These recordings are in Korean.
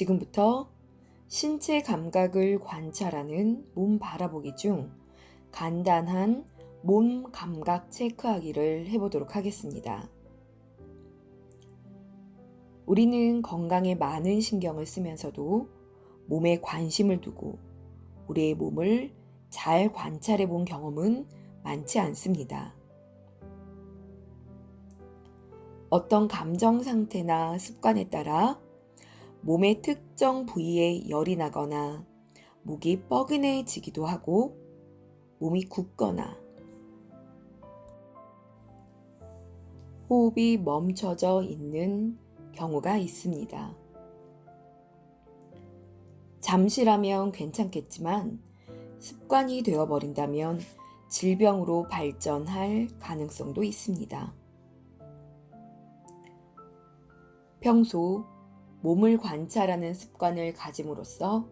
지금부터 신체 감각을 관찰하는 몸 바라보기 중 간단한 몸 감각 체크하기를 해보도록 하겠습니다. 우리는 건강에 많은 신경을 쓰면서도 몸에 관심을 두고 우리의 몸을 잘 관찰해 본 경험은 많지 않습니다. 어떤 감정 상태나 습관에 따라 몸의 특정 부위에 열이 나거나 목이 뻐근해지기도 하고 몸이 굳거나 호흡이 멈춰져 있는 경우가 있습니다. 잠시라면 괜찮겠지만 습관이 되어버린다면 질병으로 발전할 가능성도 있습니다. 평소 몸을 관찰하는 습관을 가짐으로써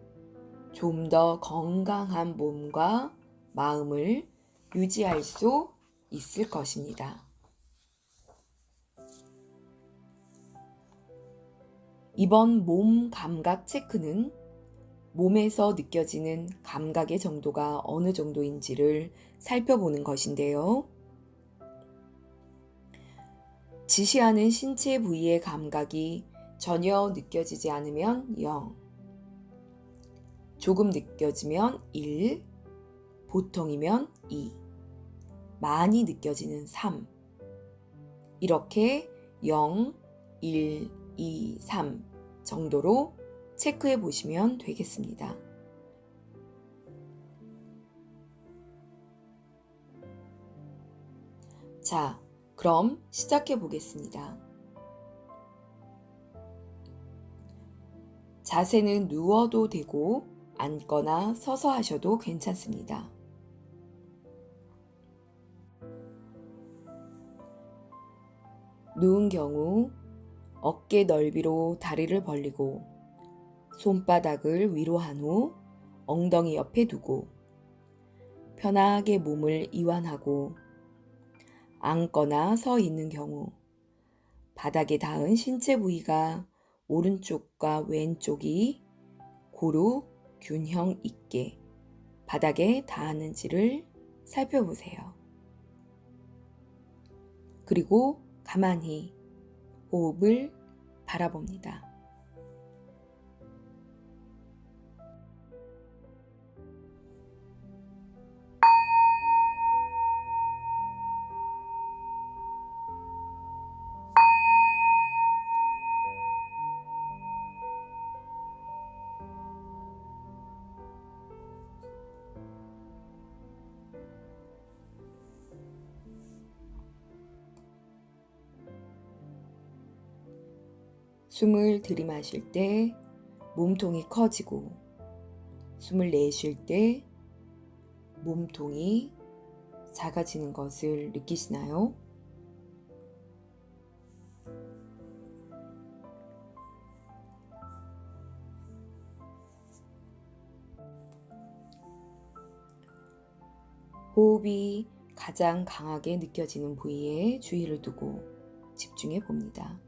좀 더 건강한 몸과 마음을 유지할 수 있을 것입니다. 이번 몸 감각 체크는 몸에서 느껴지는 감각의 정도가 어느 정도인지를 살펴보는 것인데요. 지시하는 신체 부위의 감각이 전혀 느껴지지 않으면 0, 조금 느껴지면 1, 보통이면 2, 많이 느껴지는 3, 이렇게 0, 1, 2, 3 정도로 체크해 보시면 되겠습니다. 자, 그럼 시작해 보겠습니다. 자세는 누워도 되고 앉거나 서서 하셔도 괜찮습니다. 누운 경우 어깨 넓이로 다리를 벌리고 손바닥을 위로 한 후 엉덩이 옆에 두고 편하게 몸을 이완하고 앉거나 서 있는 경우 바닥에 닿은 신체 부위가 오른쪽과 왼쪽이 고루 균형 있게 바닥에 닿았는지를 살펴보세요. 그리고 가만히 호흡을 바라봅니다. 숨을 들이마실 때 몸통이 커지고 숨을 내쉴 때 몸통이 작아지는 것을 느끼시나요? 호흡이 가장 강하게 느껴지는 부위에 주의를 두고 집중해 봅니다.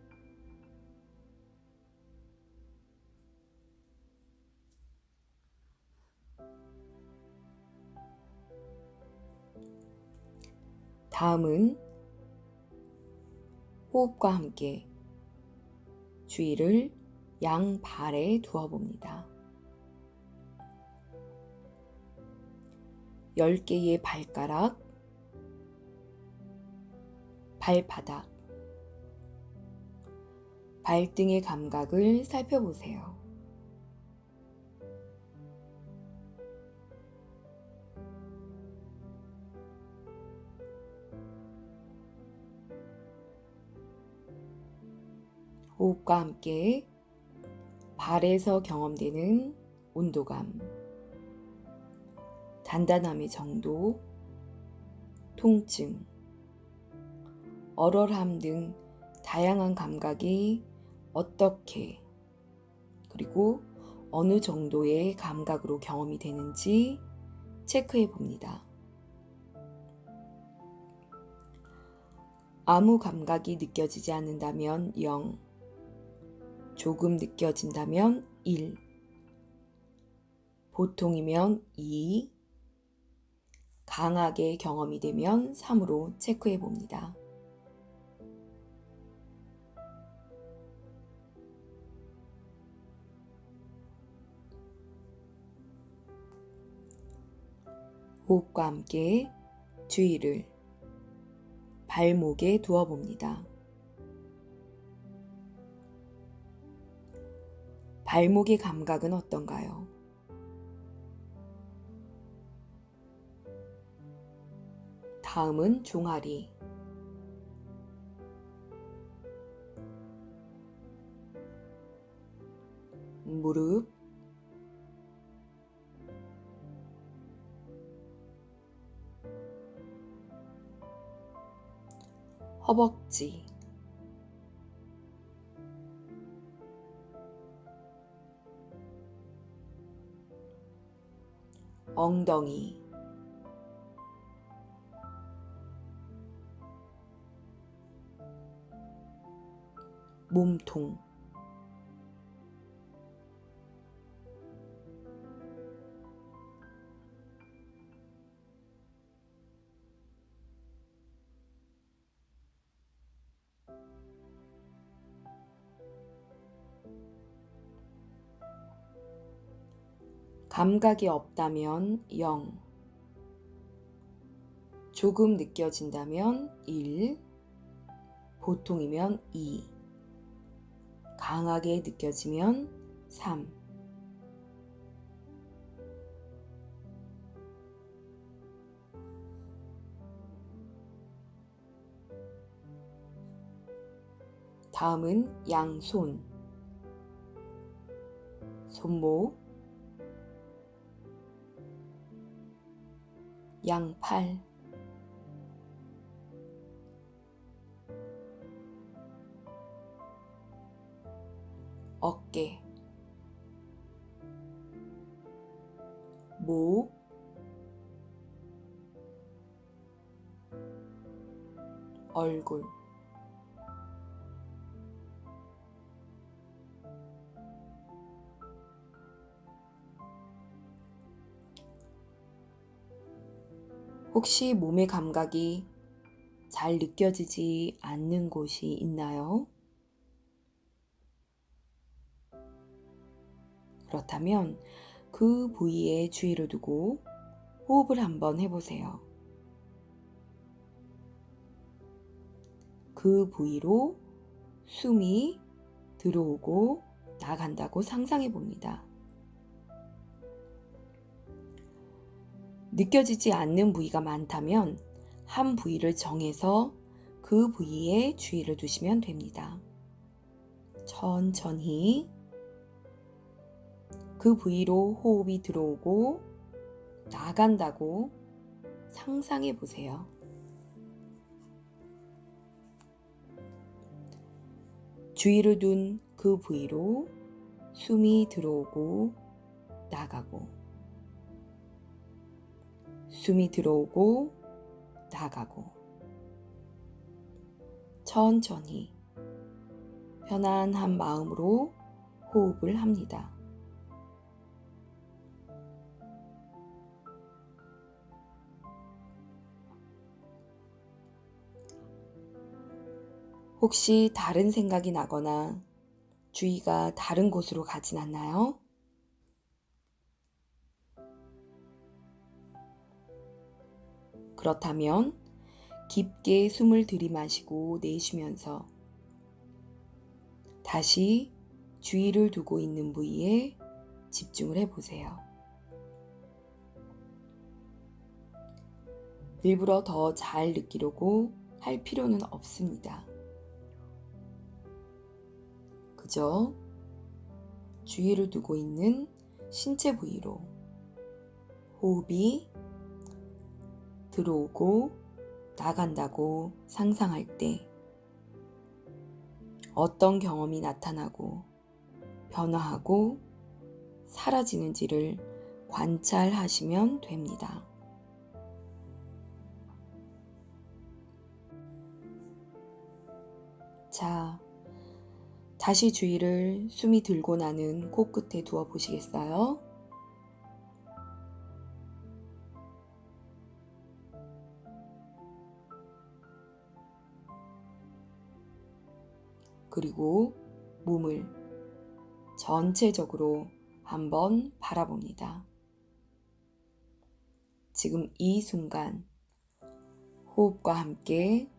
다음은 호흡과 함께 주의를 양 발에 두어 봅니다. 10개의 발가락, 발바닥, 발등의 감각을 살펴보세요. 호흡과 함께 발에서 경험되는 온도감, 단단함의 정도, 통증, 얼얼함 등 다양한 감각이 어떻게 그리고 어느 정도의 감각으로 경험이 되는지 체크해 봅니다. 아무 감각이 느껴지지 않는다면 0, 조금 느껴진다면 1, 보통이면 2, 강하게 경험이 되면 3으로 체크해 봅니다. 호흡과 함께 주의를 발목에 두어 봅니다. 발목의 감각은 어떤가요? 다음은 종아리. 무릎, 허벅지, 엉덩이, 몸통, 감각이 없다면 0, 조금 느껴진다면 1, 보통이면 2, 강하게 느껴지면 3, 다음은 양손, 손목, 양팔, 어깨, 목, 얼굴, 혹시 몸의 감각이 잘 느껴지지 않는 곳이 있나요? 그렇다면 그 부위에 주의를 두고 호흡을 한번 해보세요. 그 부위로 숨이 들어오고 나간다고 상상해 봅니다. 느껴지지 않는 부위가 많다면 한 부위를 정해서 그 부위에 주의를 두시면 됩니다. 천천히 그 부위로 호흡이 들어오고 나간다고 상상해 보세요. 주의를 둔 그 부위로 숨이 들어오고 나가고 숨이 들어오고 나가고 천천히 편안한 마음으로 호흡을 합니다. 혹시 다른 생각이 나거나 주의가 다른 곳으로 가진 않나요? 그렇다면 깊게 숨을 들이마시고 내쉬면서 다시 주의를 두고 있는 부위에 집중을 해보세요. 일부러 더 잘 느끼려고 할 필요는 없습니다. 그저 주의를 두고 있는 신체 부위로 호흡이 들어오고 나간다고 상상할 때 어떤 경험이 나타나고 변화하고 사라지는지를 관찰하시면 됩니다. 자, 다시 주의를 숨이 들고 나는 코끝에 두어 보시겠어요? 그리고 몸을 전체적으로 한번 바라봅니다. 지금 이 순간 호흡과 함께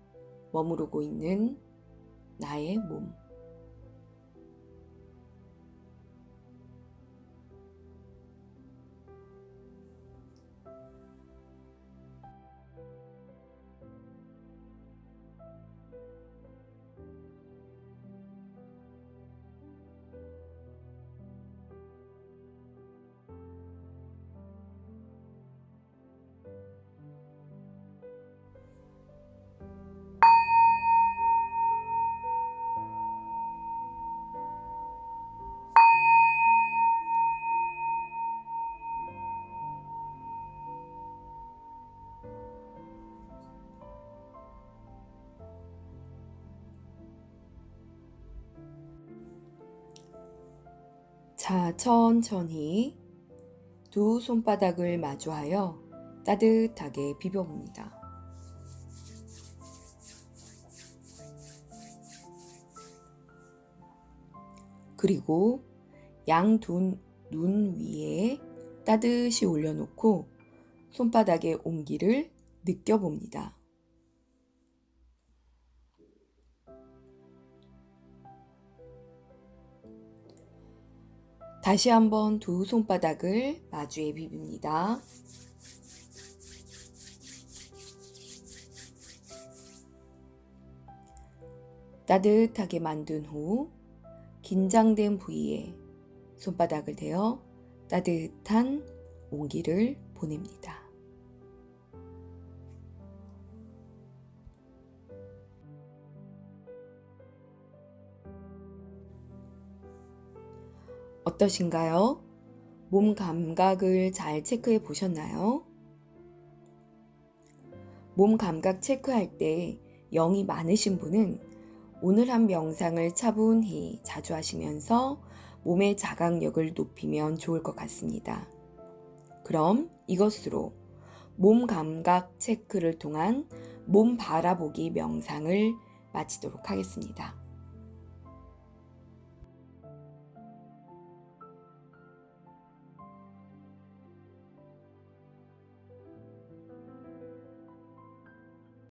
머무르고 있는 나의 몸. 자, 천천히 두 손바닥을 마주하여 따뜻하게 비벼봅니다. 그리고 양두눈 위에 따뜻이 올려놓고 손바닥의 온기를 느껴봅니다. 다시 한번 두 손바닥을 마주에 비빕니다. 따뜻하게 만든 후 긴장된 부위에 손바닥을 대어 따뜻한 온기를 보냅니다. 어떠신가요? 몸 감각을 잘 체크해 보셨나요? 몸 감각 체크할 때 영이 많으신 분은 오늘 한 명상을 차분히 자주 하시면서 몸의 자각력을 높이면 좋을 것 같습니다. 그럼 이것으로 몸 감각 체크를 통한 몸 바라보기 명상을 마치도록 하겠습니다.